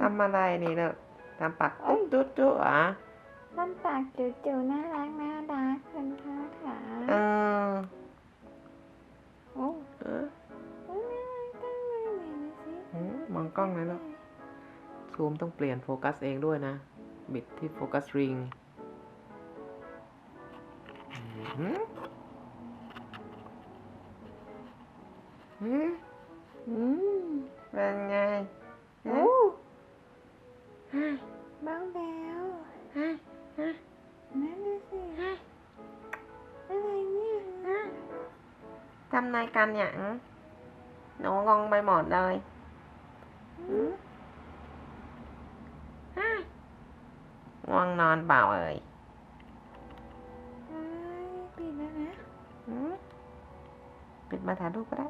ทำอะไรนี่เนอะทำปากตุ๊ดตุ๊ดตุ๊ดเหรอลำปากจิ๋วๆน่ารักน่ารักคุณพ่อค่ะเออโอ้เออน่ารักจังเลยไหนดูสิหืมมองกล้องเลยลูกซูมต้องเปลี่ยนโฟกัสเองด้วยนะ บิดที่โฟกัสริงหืมหืม อืมเป็นไงโอ้ฮะบ้างแล้วฮะฮะนั่นดูสิฮะอะไรเนี่ยฮะทำนายกันเนี่ยหืมหนูงงไปหมดเลยหืมฮะง่วงนอนเปล่าเอ่ยเอ้ยปิดแล้วนะหืมปิดมาถ่ายรูปก็ได้